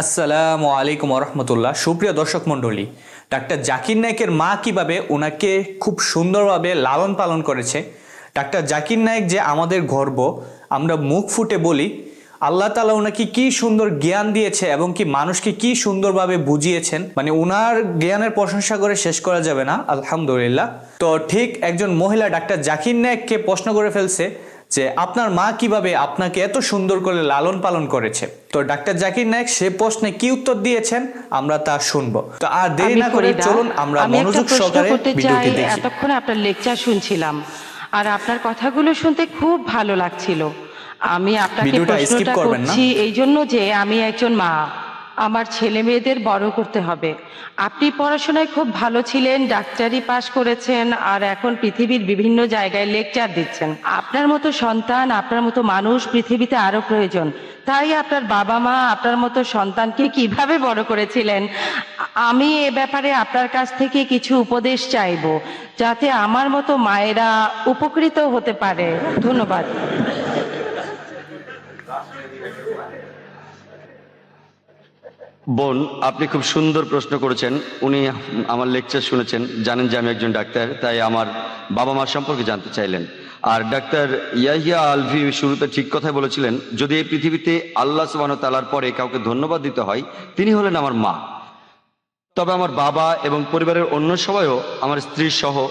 আসসালামু আলাইকুম রহমতুল্লাহ সুপ্রিয় দর্শক মণ্ডলী, ডাক্তার জাকির নায়েকের মা কীভাবে ওনাকে খুব সুন্দরভাবে লালন পালন করেছে, ডাক্তার জাকির নায়েক যে আমাদের গর্ব, আমরা মুখ ফুটে বলি, আল্লাহ তালা ওনাকে কি সুন্দর জ্ঞান দিয়েছে এবং কি মানুষকে কি সুন্দরভাবে বুঝিয়েছেন? মানে ওনার জ্ঞানের প্রশংসা করে শেষ করা যাবে না, আলহামদুলিল্লাহ। তো ঠিক একজন মহিলা ডাক্তার জাকির নায়েককে প্রশ্ন করে ফেলছে যে আপনার মা কীভাবে আপনাকে এত সুন্দর করে লালন পালন করেছে। তো ডাক্তার জাকির নায়েক সে প্রশ্নে কি উত্তর দিয়েছেন আমরা তা শুনব। তো আর দেরি না করে। চলুন আমরা আমি মনোযোগ সহকারে ভিডিওটি দেখি। এতক্ষণ আপনার লেকচার শুনছিলাম আর আপনার কথাগুলো শুনতে খুব ভালো লাগছিল। আমি আপনাকে প্রশ্নটা করছি এই জন্য যে আমি একজন মা। আমার ছেলে মেয়েদের বড় করতে হবে। আপনি পড়াশোনায় খুব ভালো ছিলেন, ডাক্তারি পাশ করেছেন, আর এখন পৃথিবীর বিভিন্ন জায়গায় লেকচার দিচ্ছেন। আপনার মতো সন্তান, আপনার মতো মানুষ পৃথিবীতে আরও প্রয়োজন। তাই আপনার বাবা মা, আপনার মতো সন্তানকে কীভাবে বড় করেছিলেন? আমি এ ব্যাপারে আপনার কাছ থেকে কিছু উপদেশ চাইব, যাতে আমার মতো মায়েরা উপকৃত হতে পারে। ধন্যবাদ। বোন, আপনি খুব সুন্দর প্রশ্ন করেছেন। উনি আমার লেকচার শুনেছেন। জানেন যে আমি একজন ডাক্তার, তাই আমার বাবা মা সম্পর্কে জানতে চাইলেন। আর ডাক্তার ইয়াহিয়া আলভি শুরুতে ঠিক কথাই বলেছিলেন, যদি এই পৃথিবীতে আল্লাহ সুবাহ তালার পরে কাউকে ধন্যবাদ দিতে হয়, তিনি হলেন আমার মা। তবে আমার বাবা এবং পরিবারের অন্য সবাইও আমার স্ত্রী সহ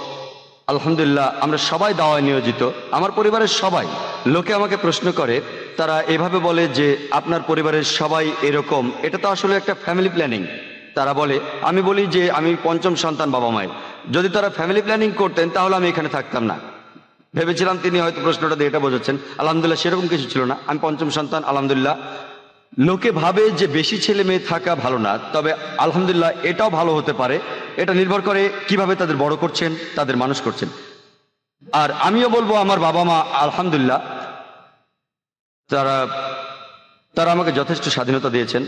আলহামদুলিল্লাহ, আমরা সবাই দাওয়ায় নিয়োজিত। আমার পরিবারের সবাই। লোকে আমাকে প্রশ্ন করে, তারা এভাবে বলে যে, আপনার পরিবারের সবাই এরকম। এটা তো আসলে একটা ফ্যামিলি প্ল্যানিং তারা বলে, আমি বলি যে, আমি পঞ্চম সন্তান বাবা মায়ের। যদি তারা ফ্যামিলি প্ল্যানিং করতেন, তাহলে আমি এখানে থাকতাম না। ভেবেছিলাম তিনি হয়তো প্রশ্নটা দিয়ে এটা বোঝাচ্ছেন। আলহামদুলিল্লাহ, সেরকম কিছু ছিল না। আমি পঞ্চম সন্তান, আলহামদুলিল্লাহ। লোকে ভাবে যে বেশি ছেলে মেয়ে থাকা ভালো না, তবে আলহামদুলিল্লাহ এটাও ভালো হতে পারে। এটা নির্ভর করে কীভাবে তাদের বড় করছেন, তাদের মানুষ করছেন। আর আমিও বলব, আমার বাবা মা, আলহামদুলিল্লাহ, তারা তারা আমাকে যথেষ্ট স্বাধীনতা দিয়েছেন।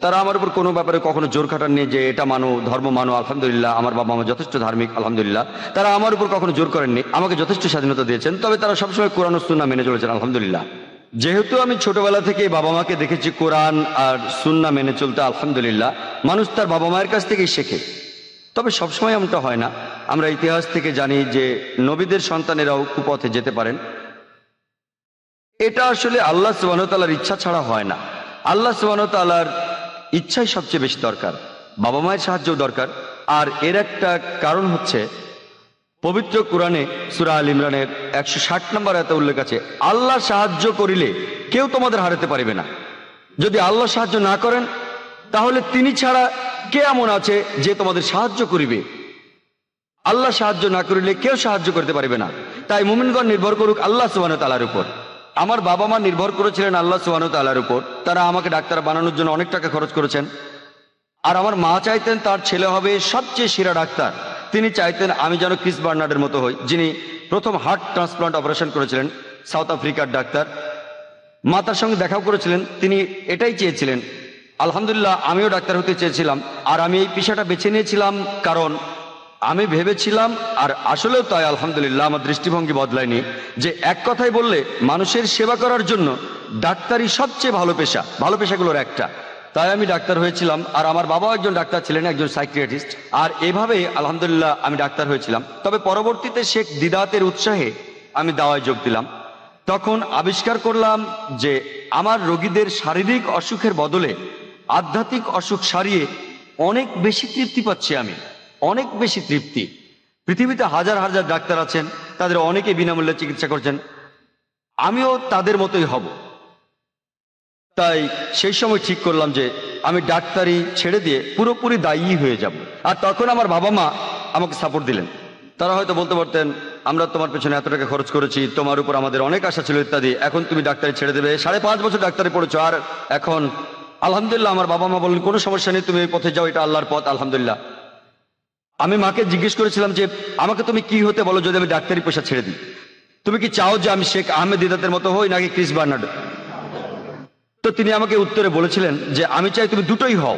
তারা আমার উপর কোনো ব্যাপারে কখনো জোর খাটাননি যে এটা মানো, ধর্ম মানো, আলহামদুলিল্লাহ, আমার বাবা মা যথেষ্ট ধার্মিক, আলহামদুলিল্লাহ। তারা আমার উপর কখনো জোর করেননি, আমাকে যথেষ্ট স্বাধীনতা দিয়েছেন, তবে তারা সবসময় কোরআন ও সুন্নাহ মেনে চলেছেন, আলহামদুলিল্লাহ। যেহেতু আমি ছোটবেলা থেকে বাবা মাকে দেখেছি কোরআন আর সুন্না মেনে চলতে, আলহামদুলিল্লাহ, মানুষ তার বাবা মায়ের কাছ থেকেই শেখে। তবে সবসময় এমনটা হয় না। আমরা ইতিহাস থেকে জানি যে নবীদের সন্তানেরাও কুপথে যেতে পারেন। এটা আসলে আল্লাহ সুবাহতালার ইচ্ছা ছাড়া হয় না। আল্লাহ সুবাহতালার ইচ্ছাই সবচেয়ে বেশি দরকার। বাবা মায়ের সাহায্যও দরকার। আর এর একটা কারণ হচ্ছে পবিত্র কোরআনে সুরা আল ইমরানের একশো ষাট নম্বর এত উল্লেখ আছে, আল্লাহ সাহায্য করিলে কেউ তোমাদের হারাতে পারিবে না। যদি আল্লাহ সাহায্য না করেন, তাহলে তিনি ছাড়া কে এমন আছে যে তোমাদের সাহায্য করিবে? আল্লাহ সাহায্য না করিলে কেউ সাহায্য করতে পারবে না। তাই মুমিনগণ নির্ভর করুক আল্লাহ সুবাহ তালার উপর। আমার বাবা মা নির্ভর করেছিলেন আল্লাহ সুবাহ তালার উপর। তারা আমাকে ডাক্তার বানানোর জন্য অনেক টাকা খরচ করেছেন। আর আমার মা চাইতেন তার ছেলে হবে সবচেয়ে সেরা ডাক্তার। তিনি চাইতেন আমি যেন ক্রিস বার্নার্ডের মতো হই, যিনি প্রথম হার্ট ট্রান্সপ্লান্ট অপারেশন করেছিলেন, সাউথ আফ্রিকার ডাক্তার। মা তার সঙ্গে দেখাও করেছিলেন, তিনি এটাই চেয়েছিলেন, আলহামদুলিল্লাহ, আমিও ডাক্তার হতে চেয়েছিলাম, আর আমি এই পেশাটা বেছে নিয়েছিলাম, কারণ আমি ভেবেছিলাম, আর আসলেও তাই, আলহামদুলিল্লাহ, আমার দৃষ্টিভঙ্গি বদলায়নি, যে এক কথাই বললে, মানুষের সেবা করার জন্য ডাক্তারই সবচেয়ে ভালো পেশা, ভালো পেশাগুলোর একটা। তাই আমি ডাক্তার হয়েছিলাম, আর আমার বাবাও একজন ডাক্তার ছিলেন, একজন সাইক্রিয়াটিস্ট আর এভাবে আলহামদুলিল্লাহ, আমি ডাক্তার হয়েছিলাম। তবে পরবর্তীতে শেখ দিদাতের উৎসাহে আমি দাওয়ায় যোগ দিলাম। তখন আবিষ্কার করলাম যে, আমার রোগীদের শারীরিক অসুখের বদলে আধ্যাত্মিক অসুখ সারিয়ে অনেক বেশি তৃপ্তি পাচ্ছি আমি। অনেক বেশি তৃপ্তি। পৃথিবীতে হাজার হাজার ডাক্তার আছেন, তাদের অনেকে বিনামূল্যে চিকিৎসা করছেন। আমিও তাদের মতোই হব। তাই সেই সময় ঠিক করলাম যে আমি ডাক্তারি ছেড়ে দিয়ে পুরোপুরি দায়ী হয়ে যাব। আর তখন আমার বাবা মা আমাকে সাপোর্ট দিলেন। তারা হয়তো বলতে পারতেন, আমরা তোমার পেছনে এত টাকা খরচ করেছি, তোমার উপর আমাদের অনেক আশা ছিল, ইত্যাদি। এখন তুমি ডাক্তারি ছেড়ে দেবে। সাড়ে পাঁচ বছর ডাক্তারি পড়েছো, আর এখন আলহামদুলিল্লাহ আমার বাবা মা বললেন, কোনো সমস্যা নেই, তুমি এই পথে যাও, এটা আল্লাহর পথ, আলহামদুলিল্লাহ। আমি মাকে জিজ্ঞেস করেছিলাম যে, আমাকে তুমি কি হতে বলো যদি আমি ডাক্তারি পেশা ছেড়ে দিই? তুমি কি চাও যে আমি শেখ আহমেদ দিদাতের মতো হই নাকি ক্রিস বার্নার্ড? তো তিনি আমাকে উত্তরে বলেছিলেন যে, আমি চাই তুমি দুটোই হও।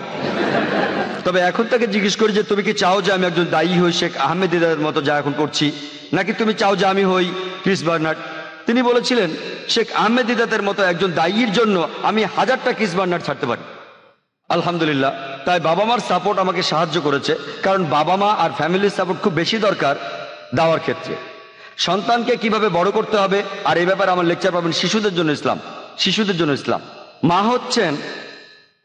তবে এখন তাকে জিজ্ঞেস করি যে, তুমি কি চাও যে আমি একজন দায়ী হই, শেখ আহমেদ মতো যা এখন করছি? নাকি তুমি চাও যে আমি হই ক্রিস বার্নার্ড? তিনি বলেছিলেন, শেখ আহমেদ দিদাতের মতো একজন দায়ীর জন্য আমি হাজারটা ক্রিস বার্নার্ড ছাড়তে পারি। আলহামদুলিল্লাহ, তাই বাবা মার সাপোর্ট আমাকে সাহায্য করেছে, কারণ বাবা মা আর ফ্যামিলির সাপোর্ট খুব বেশি দরকার দেওয়ার ক্ষেত্রে। সন্তানকে কীভাবে বড় করতে হবে, আর এই ব্যাপারে আমার লেকচার পাবেন শিশুদের জন্য ইসলাম, শিশুদের জন্য ইসলাম। মা হচ্ছেন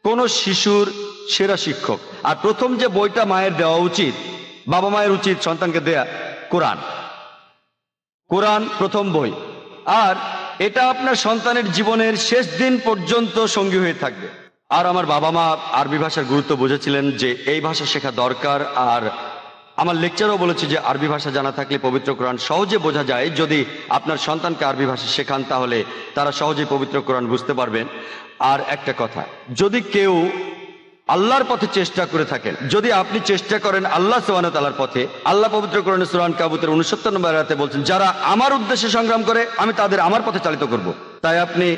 কোন শিশুর সেরা শিক্ষক। আর প্রথম যে বইটা মায়ের দেওয়া উচিত, বাবা মায়ের উচিত সন্তানকে দেয়া, কোরআন। কোরআন প্রথম বই। আর এটা আপনার সন্তানের জীবনের শেষ দিন পর্যন্ত সঙ্গী হয়ে থাকবে। আর আমার বাবা মা আরবি ভাষার গুরুত্ব বুঝেছিলেন যে এই ভাষা শেখা দরকার, আর আমার লেকচারও বলেছে যে আরবি ভাষা জানা থাকলে পবিত্র কোরআন সহজে বোঝা যায়। যদি আপনার সন্তানকে আরবি ভাষা শেখান, তাহলে তারা সহজেই পবিত্র কোরআন বুঝতে পারবেন। আর একটা কথা, যদি কেউ আল্লাহর পথে চেষ্টা করে থাকেন, যদি আপনি চেষ্টা করেন আল্লাহ সুবাহ তালার পথে, আল্লাহ পবিত্র কোরআন সুরান কাবুতের উনসত্তর নম্বর আয়াতে বলছেন, যারা আমার উদ্দেশ্যে সংগ্রাম করে, আমি তাদের আমার পথে চালিত করব। তাই আপনি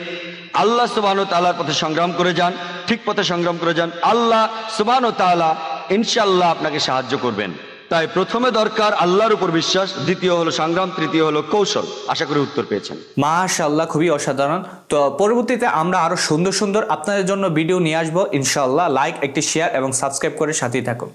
আল্লাহ সুবাহ তালার পথে সংগ্রাম করে যান, ঠিক পথে সংগ্রাম করে যান। আল্লাহ সুবাহ তালা ইনশাল্লাহ আপনাকে সাহায্য করবেন। তাই প্রথমে দরকার আল্লাহর উপর বিশ্বাস, দ্বিতীয় হলো সংগ্রাম, তৃতীয় হলো কৌশল। আশা করি উত্তর পেয়েছেন। মাশাল্লাহ খুবই অসাধারণ। তো পরবর্তীতে আমরা আরও সুন্দর সুন্দর আপনাদের জন্য ভিডিও নিয়ে আসব। ইনশাল্লাহ লাইক একটি শেয়ার এবং সাবস্ক্রাইব করে সাথেই থাকুন।